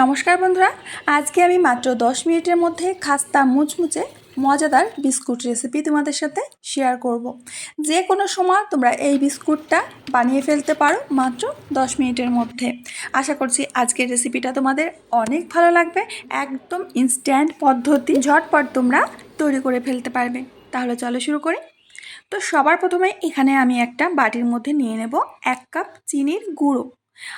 নমস্কার বন্ধুরা, আজকে আমি মাত্র দশ মিনিটের মধ্যে খাস্তা মুচমুচে মজাদার বিস্কুট রেসিপি তোমাদের সাথে শেয়ার করব। যে কোনো সময় তোমরা এই বিস্কুটটা বানিয়ে ফেলতে পারো মাত্র দশ মিনিটের মধ্যে। আশা করছি আজকের রেসিপিটা তোমাদের অনেক ভালো লাগবে, একদম ইনস্ট্যান্ট পদ্ধতি, ঝটপট তোমরা তৈরি করে ফেলতে পারবে। তাহলে চলো শুরু করি। তো সবার প্রথমে এখানে আমি একটা বাটির মধ্যে নিয়ে নেব এক কাপ চিনির গুঁড়ো।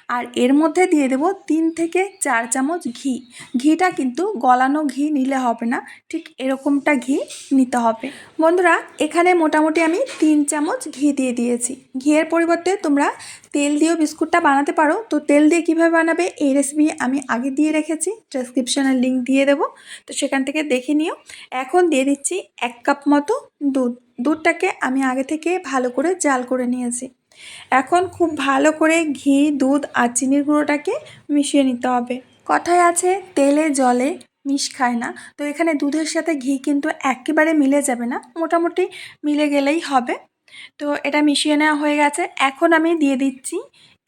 আর এর মধ্যে দিয়ে দেব তিন থেকে চার চামচ ঘি। ঘিটা কিন্তু গলানো ঘি নিলে হবে না, ঠিক এরকমটা ঘি নিতে হবে। বন্ধুরা, এখানে মোটামুটি আমি তিন চামচ ঘি দিয়ে দিয়েছি। ঘিয়ের পরিবর্তে তোমরা তেল দিয়েও বিস্কুটটা বানাতে পারো। তো তেল দিয়ে কীভাবে বানাবে এই রেসিপি আমি আগে দিয়ে রেখেছি ডেসক্রিপশানের লিঙ্ক দিয়ে দেবো। তো সেখান থেকে দেখে নিও। এখন দিয়ে দিচ্ছি এক কাপ মতো দুধ। দুধটাকে আমি আগে থেকে ভালো করে জাল করে নিয়েছি। এখন খুব ভালো করে ঘি, দুধ আর চিনির গুঁড়োটাকে মিশিয়ে নিতে হবে। কথায় আছে, তেলে, জলে মিশ খায় না। তো এখানে দুধের সাথে ঘি কিন্তু একেবারে মিলে যাবে না। মোটামুটি মিলে গেলেই হবে। তো এটা মিশিয়ে নেওয়া হয়ে গেছে। এখন আমি দিয়ে দিচ্ছি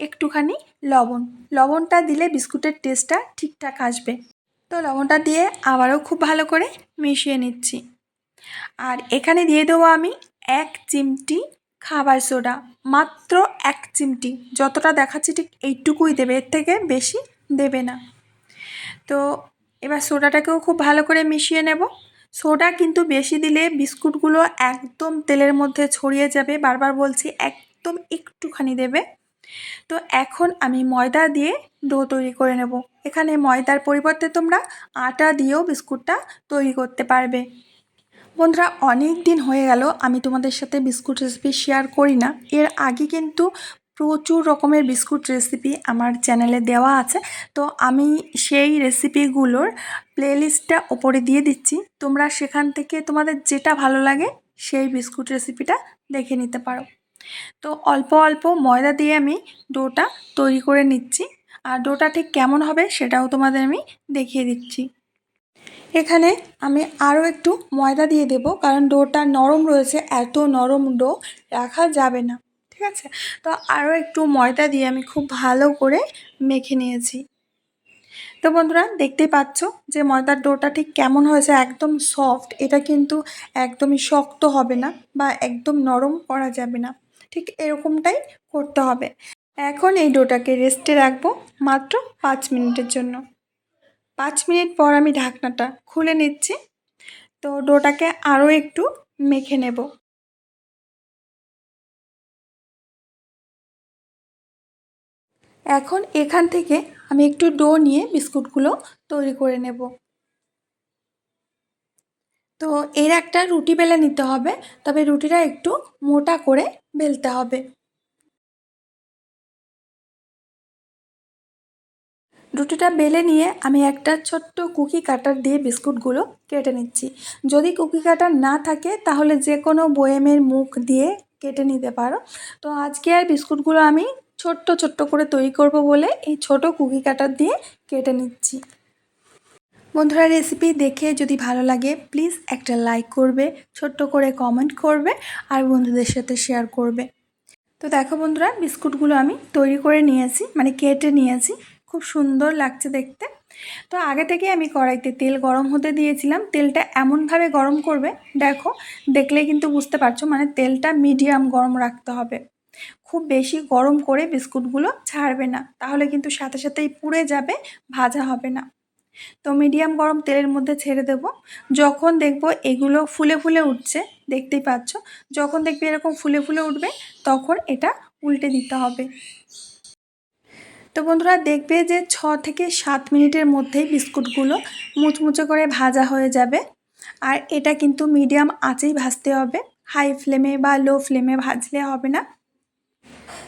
একটুখানি লবণ। লবণটা দিলে বিস্কুটের টেস্টটা ঠিকঠাক আসবে। তো লবণটা দিয়ে আবারও খুব ভালো করে মিশিয়ে নিচ্ছি। আর এখানে দিয়ে দেবো আমি এক চিমটি খাবার সোডা। মাত্র এক চিমটি। যতটা দেখাচ্ছি ঠিক এইটুকুই দেবে। এর থেকে বেশি দেবে না। তো এবার সোডাটাকেও খুব ভালো করে মিশিয়ে নেব। সোডা কিন্তু বেশি দিলে বিস্কুটগুলো একদম তেলের মধ্যে ছড়িয়ে যাবে। বারবার বলছি, একদম একটুখানি দেবে। তো এখন আমি ময়দা দিয়ে ডো তৈরি করে নেব। এখানে ময়দার পরিবর্তে তোমরা আটা দিয়েও বিস্কুটটা তৈরি করতে পারবে। বন্ধুরা, অনেক দিন হয়ে গেল, আমি তোমাদের সাথে বিস্কুট রেসিপি শেয়ার করি না। এর আগে কিন্তু প্রচুর রকমের বিস্কুট রেসিপি আমার চ্যানেলে দেওয়া আছে। তো আমি সেই রেসিপিগুলোর প্লেলিস্টটা ওপরে দিয়ে দিচ্ছি। তোমরা সেখান থেকে তোমাদের যেটা ভালো লাগে, সেই বিস্কুট রেসিপিটা দেখে নিতে পারো। তো অল্প অল্প ময়দা দিয়ে আমি ডোটা তৈরি করে নিচ্ছি। আর ডোটা ঠিক কেমন হবে সেটাও তোমাদের আমি দেখিয়ে দিচ্ছি। এখানে আমি আরও একটু ময়দা দিয়ে দেব, কারণ ডোটা নরম রয়েছে, এত নরম ডো রাখা যাবে না, ঠিক আছে? তো আরও একটু ময়দা দিয়ে আমি খুব ভালো করে মেখে নিয়েছি। তো বন্ধুরা, দেখতেই পাচ্ছ যে ময়দার ডোটা ঠিক কেমন হয়েছে, একদম সফট, এটা কিন্তু একদমই শক্ত হবে না বা একদম নরম করা যাবে না, ঠিক এরকমটাই করতে হবে। এখন এই ডোটাকে রেস্টে রাখব মাত্র পাঁচ মিনিটের জন্য। পাঁচ মিনিট পর আমি ঢাকনাটা খুলে নিচ্ছি। তো ডোটাকে আরও একটু মেখে নেব। এখন এখান থেকে আমি একটু ডো নিয়ে বিস্কুটগুলো তৈরি করে নেব। তো এর একটা রুটি বেলে নিতে হবে, তবে রুটিটা একটু মোটা করে বেলতে হবে। রুটিটা বেলে নিয়ে আমি একটা ছোট্ট কুকি কাটার দিয়ে বিস্কুটগুলো কেটে নিচ্ছি। যদি কুকি কাটার না থাকে, তাহলে যে কোনো বয়েমের মুখ দিয়ে কেটে নিতে পারো। তো আজকে আর বিস্কুটগুলো আমি ছোট্ট ছোট্ট করে তৈরি করব বলে এই ছোট কুকি কাটার দিয়ে কেটে নিচ্ছি। বন্ধুরা, রেসিপি দেখে যদি ভালো লাগে, প্লিজ একটা লাইক করবে, ছোট্ট করে কমেন্ট করবে আর বন্ধুদের সাথে শেয়ার করবে। তো দেখো বন্ধুরা, বিস্কুটগুলো আমি তৈরি করে নিয়েছি মানে কেটে নিয়েছি। খুব সুন্দর লাগছে দেখতে। তো আগে থেকে আমি কড়াইতে তেল গরম হতে দিয়েছিলাম। তেলটা এমনভাবে গরম করবে, দেখো দেখলে কিন্তু বুঝতে পারছ মানে তেলটা মিডিয়াম গরম রাখতে হবে। খুব বেশি গরম করে বিস্কুটগুলো ছাড়বে না, তাহলে কিন্তু সাথে সাথেই পুড়ে যাবে, ভাজা হবে না। তো মিডিয়াম গরম তেলের মধ্যে ছেড়ে দেব। যখন দেখব এগুলো ফুলে ফুলে উঠছে, দেখতেই পাচ্ছ, যখন দেখবে এরকম ফুলে ফুলে উঠবে, তখন এটা উল্টে দিতে হবে। তো বন্ধুরা দেখবে যে ছ থেকে সাত মিনিটের মধ্যেই বিস্কুটগুলো মুচমুচে করে ভাজা হয়ে যাবে। আর এটা কিন্তু মিডিয়াম আঁচেই ভাজতে হবে। হাই ফ্লেমে বা লো ফ্লেমে ভাজলে হবে না।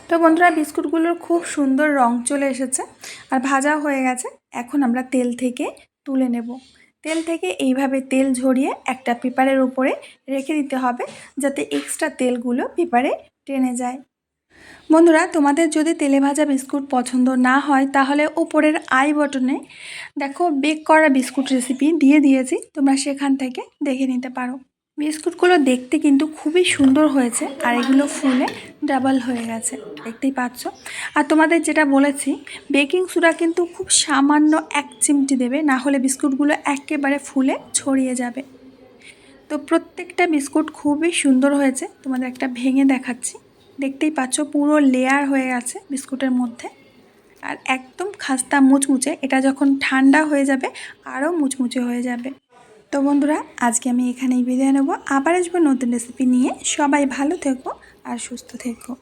তো বন্ধুরা বিস্কুটগুলোর খুব সুন্দর রং চলে এসেছে আর ভাজা হয়ে গেছে। এখন আমরা তেল থেকে তুলে নেব। তেল থেকে এইভাবে তেল ঝরিয়ে একটা পেপারের উপরে রেখে দিতে হবে যাতে এক্সট্রা তেলগুলো পেপারে টেনে যায়। বন্ধুরা, তোমাদের যদি তেলে ভাজা বিস্কুট পছন্দ না হয়, তাহলে উপরের আই বটনে দেখো, বেক করা বিস্কুট রেসিপি দিয়ে দিয়েছি। তোমরা সেখান থেকে দেখে নিতে পারো। বিস্কুটগুলো দেখতে কিন্তু খুবই সুন্দর হয়েছে, আর এগুলো ফুলে ডাবল হয়ে গেছে। দেখতেই পাচ্ছ? আর তোমাদের যেটা বলেছি বেকিং সোডা কিন্তু খুব সামান্য এক চিমটি দেবে, না হলে বিস্কুটগুলো একেবারে ফুলে ছড়িয়ে যাবে। তো প্রত্যেকটা বিস্কুট খুবই সুন্দর হয়েছে। তোমাদের একটা ভেঙে দেখাচ্ছি। দেখতেই পাচ্ছ পুরো লেয়ার হয়ে গেছে বিস্কুটের মধ্যে। আর একদম খাস্তা মুচমুচে, এটা যখন ঠান্ডা হয়ে যাবে আরও মুচমুচে হয়ে যাবে। তো বন্ধুরা, আজকে আমি এখানেই বিদায় নেব। আবার আসব নতুন রেসিপি নিয়ে। সবাই ভালো থেকো আর সুস্থ থেকো।